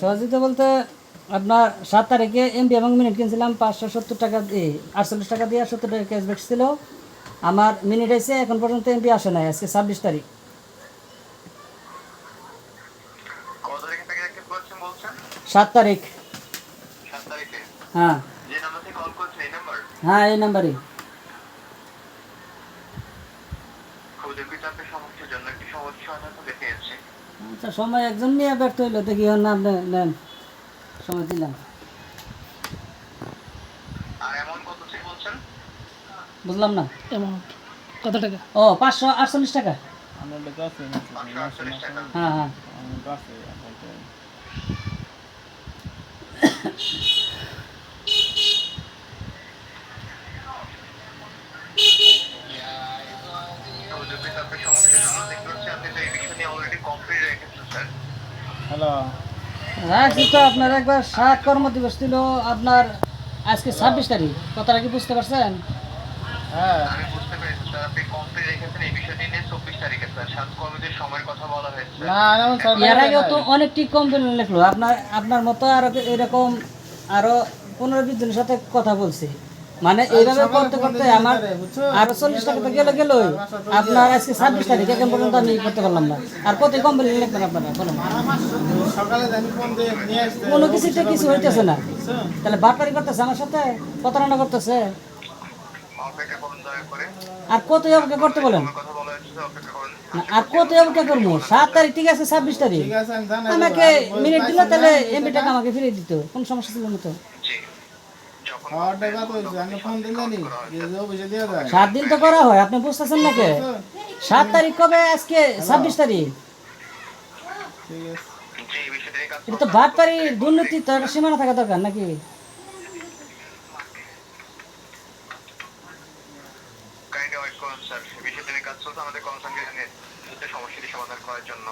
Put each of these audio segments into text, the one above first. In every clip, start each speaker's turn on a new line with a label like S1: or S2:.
S1: সহযোগিতা
S2: বলতে আপনার সাত তারিখে এমবি এবং মিনিট কিনছিলাম পাঁচশো সত্তর টাকা দিয়ে আটচল্লিশ টাকা দিয়ে সত্তর টাকা ক্যাশব্যাক ছিল। আমার মিনিট এসে এখন পর্যন্ত এমবি আসে নাই আজকে ছাব্বিশ তারিখ। সাত তারিখ। হ্যাঁ। হ্যাঁ এই নাম্বারই
S1: সমস্যার জন্য একটি সমস্যা দেখে
S2: আচ্ছা সময় একজন নিয়ে ব্যর্থ হইল দেখি ওর নাম নেন। সময় দিলাম।
S1: আর এমন কত থেকে বলছেন?
S2: বুঝলাম না।
S3: কত টাকা?
S2: ও পাঁচশো আটচল্লিশ টাকা। হ্যাঁ হ্যাঁ।
S1: Sir
S4: hello.
S2: রাখছি তো আপনার একবার সাত কর্মদিবস ছিল আপনার আজকে ছাব্বিশ তারিখ। কথাটা কি বুঝতে পারছেন?
S4: হ্যাঁ।
S1: আমি বুঝতে পেরেছি স্যার আপনি কমপ্লিট রেখেছেন এই বিষয়টি নিয়ে চব্বিশ তারিখে স্যার সাত কর্মীদের সময়ের কথা বলা হয়েছে
S4: না এমন স্যার
S2: এর আগেও তো অনেকটি কমপ্লেন লিখলো আপনার আপনার মতো আরও এরকম আরও পনেরো বিশ জনের সাথে কথা বলছি। মানে এইভাবে করতে করতে আমার আরও চল্লিশ টাকা তো গেলে গেলই। আপনার আজকে ছাব্বিশ তারিখ এখন পর্যন্ত আমি করতে পারলাম না। আর কত কমপ্লেন লিখবেন আপনারা? বলেন। কোনো কিছুতে কিছু হইতেছে না। তাহলে বাটপারি করতেছে আমার সাথে প্রতারণা করতেছে। আর কত অপেক্ষা করতে বলেন? আর কত অপেক্ষা করব? সাত তারিখ ঠিক আছে ছাব্বিশ তারিখ। আমাকে মিনিট দিলে তাহলে এমবি টাকা আমাকে ফিরিয়ে দিত। কোন সমস্যা ছিল না তো। সাত দিন তো করা হয় আপনি বুঝতেছেন নাকি? সাত তারিখ কবে? আজকে ছাব্বিশ তারিখ।
S1: নিয়ে
S2: এটা তো বাটপারি দুর্নীতি তো একটা সীমানা থাকা দরকার নাকি?
S1: নিয়ে কাজ চলছে আমাদের কনসার্নকে জানিয়ে সমস্যাটি সমাধান করার জন্য।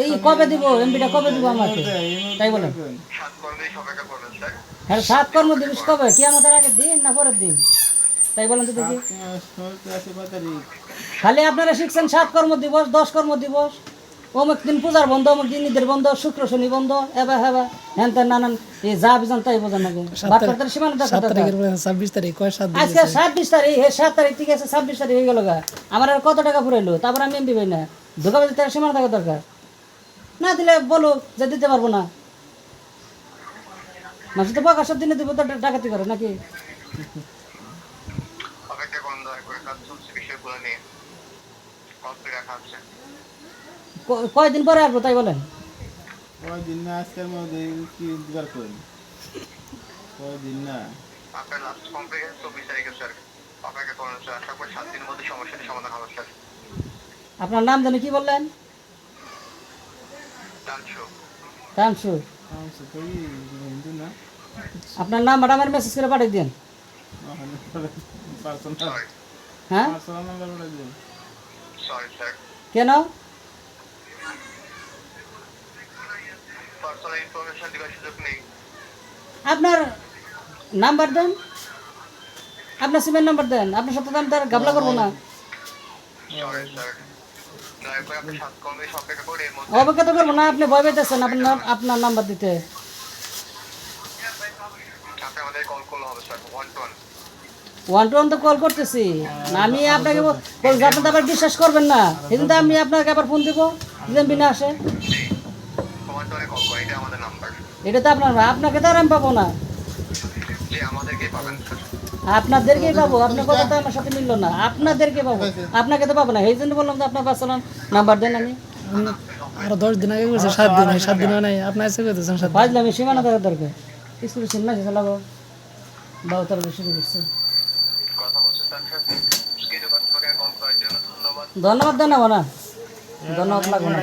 S2: এই কবে দিব? এমবিটা কবে দিব আমাকে? তাই বলেন। হ্যাঁ সাত কর্ম দিবস কবে? কি আমাদের আগে দিন না পরের দিন? তাই বলেন তো দেখি। খালি আপনারা শিখছেন সাত কর্ম দিবস দশ কর্ম দিবস। অমুক দিন পূজার বন্ধ অমুক দিন ঈদের বন্ধ শুক্র শনি বন্ধ এবার হেবা। হ্যান তেন নানান এই যা বিজান তাই বোঝেন নাকি? সীমানা
S3: ছাব্বিশ তারিখ কয় সাত
S2: আজকে ছাব্বিশ তারিখ সাত তারিখ ঠিক আছে ছাব্বিশ তারিখ হয়ে গেল গা। আমার আর কত টাকা ফুরাইলো? তারপর আমি এমবি পাই না। ধোকাবাজি তার সীমানা থাকা দরকার। না দিলে বলো যে দিতে পারব না। মানুষ তো বকাশার দিনে দেবো তো ডাকাতি করে নাকি? কয়দিন পরে আসব তাই বলেন?
S4: কয়দিন না আজকের মধ্যে কি দিবার করি কয়দিন না?
S1: আপনার লাস্ট কমপ্লিট চব্বিশ তারিখে স্যার অপেক্ষা করুন আশা করি সাত দিনের মধ্যে সমস্যাটি সমাধান হবে স্যার
S2: আপনার নাম জানি কি বললেন?
S1: টানছো
S2: তানসু
S4: তুই হিন্দু
S2: আপনার নাম্বারটা আমার মেসেজ করে পাঠিয়ে দিন হ্যাঁ?
S4: দিন।
S1: সরি স্যার
S2: কেন?
S1: পার্সোনাল ইনফরমেশন দেওয়ার সুযোগ নেই।
S2: আপনার নাম্বার দেন। আপনার সিমের নাম্বার দেন। আপনার সাথে আমি তার গাবলা করব না।
S1: অপেক্ষা
S2: তো করব না আপনি ভয় পেতেছেন আপনার আপনার নাম্বার দিতে।
S1: ওয়ান টু ওয়ান
S2: তো কল করতেছি। আমি আপনাকে বলছি আপনি তো আবার বিশ্বাস করবেন না। সেদিন তো আমি আপনাকে আবার ফোন দিব যদি বিনা আসে।
S1: এটা
S2: তো আপনার আপনাকে তো আর আমি পাবো না। আপনাদেরকেই পাবো আপনার কথা তো আমার সাথে মিললো না। আপনাদেরকে পাবো আপনাকে তো পাবো না। এই জন্য বললাম যে আপনার পার্সোনাল নাম্বার দেন আমি।
S3: আরও দশ দিন আগে করছে সাত দিন সাত দিন নাই। আপনার এসে করতেছেন সাত
S2: বাজলাম সীমানা থাকার দরকার। স্কুল সিনেমা চালাবো। বাবু করছে
S1: তার জন্য ধন্যবাদ।
S2: না। ধন্যবাদ লাগবো না।